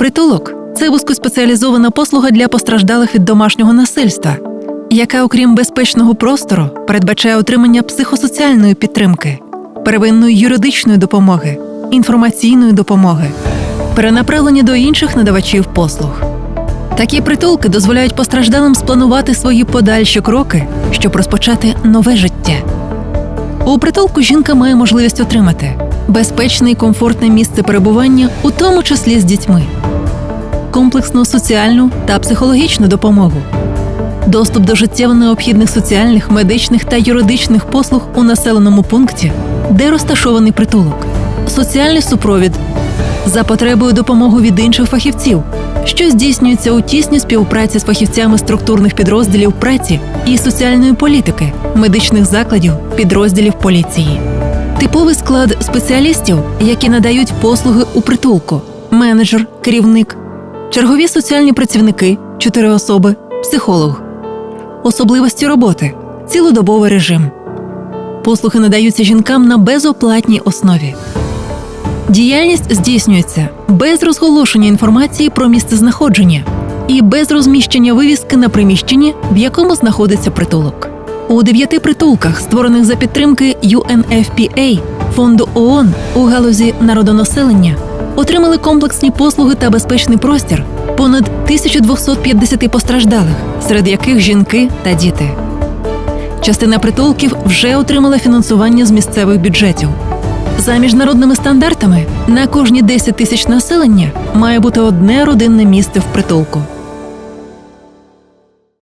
Притулок це вузькоспеціалізована послуга для постраждалих від домашнього насильства, яка, окрім безпечного простору, передбачає отримання психосоціальної підтримки, первинної юридичної допомоги, інформаційної допомоги, перенаправлення до інших надавачів послуг. Такі притулки дозволяють постраждалим спланувати свої подальші кроки, щоб розпочати нове життя. У притулку жінка має можливість отримати безпечне і комфортне місце перебування, у тому числі з дітьми, комплексну соціальну та психологічну допомогу, доступ до життєво необхідних соціальних, медичних та юридичних послуг у населеному пункті, де розташований притулок, соціальний супровід. За потребою допомогу від інших фахівців, що здійснюється у тісній співпраці з фахівцями структурних підрозділів праці і соціальної політики, медичних закладів, підрозділів поліції. Типовий склад спеціалістів, які надають послуги у притулку: менеджер, керівник, чергові соціальні працівники, чотири особи, психолог, особливості роботи, цілодобовий режим. Послуги надаються жінкам на безоплатній основі. Діяльність здійснюється без розголошення інформації про місцезнаходження і без розміщення вивіски на приміщенні, в якому знаходиться притулок. У дев'яти притулках, створених за підтримки UNFPA, фонду ООН у галузі народонаселення, отримали комплексні послуги та безпечний простір понад 1250 постраждалих, серед яких жінки та діти. Частина притулків вже отримала фінансування з місцевих бюджетів. За міжнародними стандартами на кожні 10 тисяч населення має бути одне родинне місце в притулку.